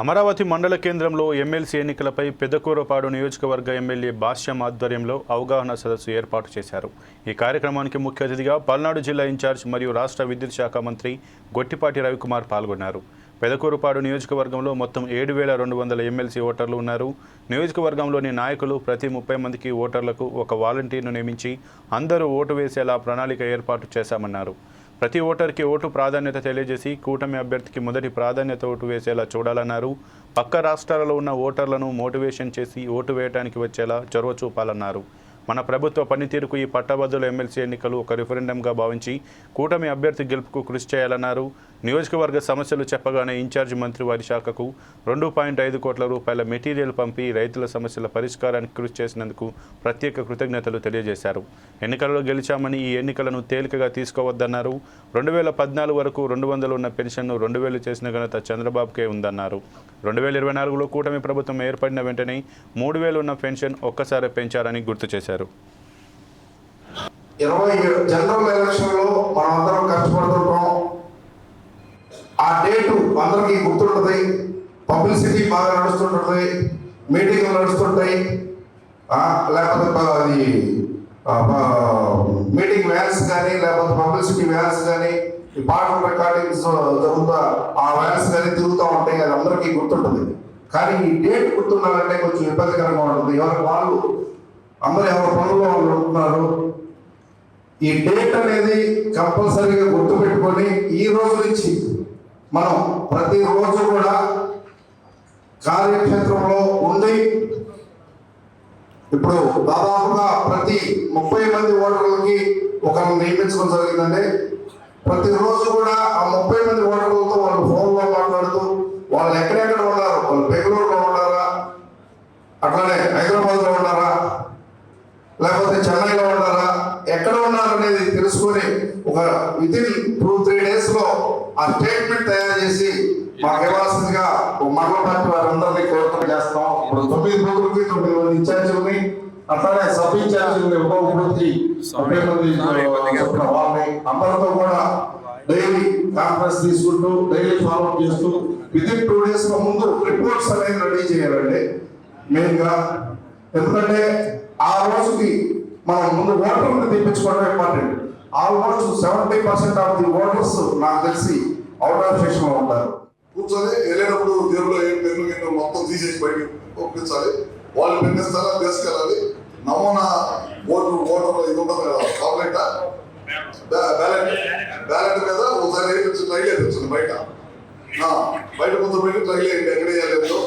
అమరావతి మండల కేంద్రంలో ఎమ్మెల్సీ ఎన్నికలపై పెద్దకూరపాడు నియోజకవర్గ ఎమ్మెల్యే భాష్యం ఆధ్వర్యంలో అవగాహన సదస్సు ఏర్పాటు చేశారు. ఈ కార్యక్రమానికి ముఖ్య అతిథిగా పల్నాడు జిల్లా ఇన్ఛార్జ్ మరియు రాష్ట్ర విద్యుత్ శాఖ మంత్రి గొట్టిపాటి రవికుమార్ పాల్గొన్నారు. పెదకూరుపాడు నియోజకవర్గంలో మొత్తం ఏడు వేల రెండు వందల ఎమ్మెల్సీ ఓటర్లు ఉన్నారు. నియోజకవర్గంలోని నాయకులు ప్రతి ముప్పై మందికి ఓటర్లకు ఒక వాలంటీర్ను నియమించి అందరూ ఓటు వేసేలా ప్రణాళిక ఏర్పాటు చేశామన్నారు. ప్రతి ఓటర్కి ఓటు ప్రాధాన్యత తెలియజేసి కూటమి అభ్యర్థికి మొదటి ప్రాధాన్యత ఓటు వేసేలా చూడాలన్నారు. పక్క రాష్ట్రాలలో ఉన్న ఓటర్లను మోటివేషన్ చేసి ఓటు వేయడానికి వచ్చేలా చొరవ చూపాలన్నారు. మన ప్రభుత్వ పనితీరుకు ఈ పట్టభద్రుల ఎమ్మెల్సీ ఎన్నికలు ఒక రిఫరెండంగా భావించి కూటమి అభ్యర్థి గెలుపుకు కృషి చేయాలన్నారు. నియోజకవర్గ సమస్యలు చెప్పగానే ఇన్ఛార్జి మంత్రి వారి శాఖకు రెండు పాయింట్ ఐదు కోట్ల రూపాయల మెటీరియల్ పంపి రైతుల సమస్యల పరిష్కారానికి కృషి చేసినందుకు ప్రత్యేక కృతజ్ఞతలు తెలియజేశారు. ఎన్నికలలో గెలిచామని ఈ ఎన్నికలను తేలికగా తీసుకోవద్దన్నారు. రెండు వేల పద్నాలుగు వరకు రెండు వందలు ఉన్న పెన్షన్ను రెండు వేలు చేసిన ఘనత చంద్రబాబుకే ఉందన్నారు. రెండు వేల ఇరవై నాలుగులో కూటమి ప్రభుత్వం ఏర్పడిన వెంటనే మూడు వేలు ఉన్న పెన్షన్ ఒక్కసారి పెంచారని గుర్తు చేశారు. ఇరవై ఏడు జనరల్ ఎలక్షన్లో మనం అందరం కష్టపడుతుంటాం. ఆ డేటు అందరికీ గుర్తుంటుంది. పబ్లిసిటీ బాగా నడుస్తుంటుంది. మీటింగ్లు నడుస్తుంటాయి. లేకపోతే అది మీటింగ్ వ్యాన్స్ కానీ లేకపోతే పబ్లిసిటీ వ్యాన్స్ కానీ ఈ పాటల రికార్డింగ్స్ జరుగుతా ఆ వ్యాన్స్ కానీ తిరుగుతూ ఉంటాయి. అది అందరికీ గుర్తుంటుంది. కానీ ఈ డేట్ గుర్తుండాలంటే కొంచెం ఇబ్బందికరంగా ఉంటుంది. ఎవరికి వాళ్ళు అందరూ ఎవరి పనుల్లో వాళ్ళు ఉంటున్నారు? ఈ డేట్ అనేది కంపల్సరీగా గుర్తుపెట్టుకొని ఈ రోజు నుంచి మనం ప్రతి రోజు కూడా కార్యక్షేత్రంలో ఉండి ఇప్పుడు దాదాపుగా ప్రతి ముప్పై మంది ఓటర్లకి ఒకరిని నియమించడం జరిగిందండి. ప్రతిరోజు కూడా ఆ ముప్పై మంది ఓటర్లు వాళ్ళు ఫోన్లో మాట్లాడుతూ వాళ్ళు ఎక్కడెక్కడ ఉన్నారు వాళ్ళు బెంగళూరులో ఉన్నారా అట్లానే హైదరాబాద్లో ఉన్నారా లేకపోతే చెన్నైలో ఉన్నారా? ఎక్కడ ఉన్నారు అనేది తెలుసుకొని ఒక విత్ ఇన్ టూ త్రీ డేస్లో ఆ స్టేట్మెంట్ తయారు చేసి మాకు ఇవ్వాల్సిందిగా ఒక మండల పార్టీ వారందరినీ కోరిక చేస్తాం. ఇప్పుడు తొమ్మిది బూతులకి తొమ్మిది మంది ఇన్ఛార్జీలని అట్లానే సబ్ ఇన్ఛార్జీలని ఉప బూత్కి ముప్పై మంది వాళ్ళని అందరితో కూడా డైలీ కాన్ఫరెన్స్ తీసుకుంటూ డైలీ ఫాలో చేస్తూ వితిన్ టూ డేస్లో ముందు రిపోర్ట్స్ అనేది రెడీ చేయాలండి. మెయిన్గా. ఎందుకంటే ఆ రోజుకి మనం ముందు ఓటర్లు తెప్పించుకోవడం important almost seventy percent of the voters నాకు తెలిసి అవుట్ ఆఫ్ స్టేషన్లో ఉంటారు. కూర్చొని వెళ్ళేటప్పుడు జేబులో ఏం పెన్ను గిన్ను మొత్తం తీసేసి బయట పంపించాలి. వాళ్ళు పెన్ తీసుకెళ్ళాలి. నమూనా ఓటు ఓటర్ ఇది ఉంటుంది కదా కాంప్లైంట్ బ్యాలెట్. బ్యాలెట్ మీద ఒకసారి వేయించు ట్రై వేయించండి బయట. బయట ముందు పెట్టి ట్రై చేయండి ఎక్కడ వేయలేదు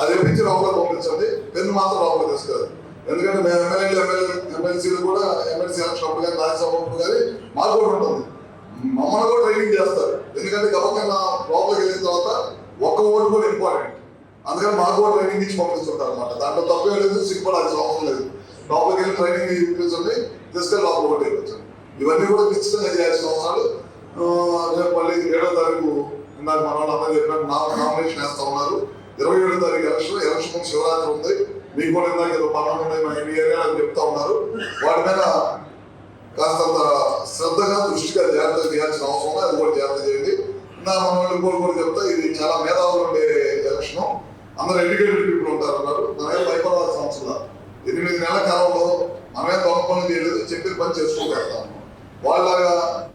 అది వేయించి లోపల పంపించండి. పెన్ను మాత్రం లోపల తీసుకెళ్ళాలి. ఎందుకంటే మేము ఎమ్మెల్యేలు ఎమ్మెల్యే ఎమ్మెల్సీలు కూడా ఎమ్మెల్సీ ఎలక్షన్ అప్పుడు కానీ రాజ్యసభ అప్పుడు కానీ మాకు కూడా ఉంటుంది. మమ్మల్ని కూడా ట్రైనింగ్ చేస్తారు. ఎందుకంటే గవర్నమెంట్ లోపలికి వెళ్ళిన తర్వాత ఒక్క ఓటు కూడా ఇంపార్టెంట్. అందుకని మాకు కూడా ట్రైనింగ్ ఇచ్చి పంపిస్తుంటారు అనమాట దాంట్లో తప్పే లేదు సిగ్గుపడాల్సిన అవసరం లేదు. లోపలికి వెళ్ళి ట్రైనింగ్ ఇప్పించండి తీసుకెళ్ళి లోపల ఓటు వేయించండి ఇవన్నీ కూడా ఖచ్చితంగా చేయాల్సిన అవసరాలు రేపు మళ్ళీ ఏడో తారీఖు ఇందాక మన వాళ్ళు అందరూ చెప్పినట్టు నామినేషన్ వేస్తా ఉన్నారు. ఇరవై ఏడో తారీఖు ఎలక్షన్ ఎలక్షన్ ముందు శివరాత్రి ఉంది. మీకు కూడా ఇందాక ఏదో పనులు ఉన్నాయి మా ఇంటి అని చెప్తా ఉన్నారు. వాటి మీద కాస్తంత శ్రద్ధగా దృష్టిగా జాగ్రత్త చేయాల్సిన అవసరం ఉంది. అది కూడా జాగ్రత్త చేయండి. నా మన వాళ్ళు కూడా చెప్తా ఇది చాలా మేధావులు ఉండే ఎలక్షన్. అందరూ ఎడ్యుకేటెడ్ పీపుల్ ఉంటారు అన్నారు. మనమే భయపడాల్సిన అవసరం ఎనిమిది నెలల కాలంలో మనమే దొంగ పనులు చేయలేదు చెప్పిన పని చేసుకుంటూ వెళ్తాం. వాళ్ళలాగా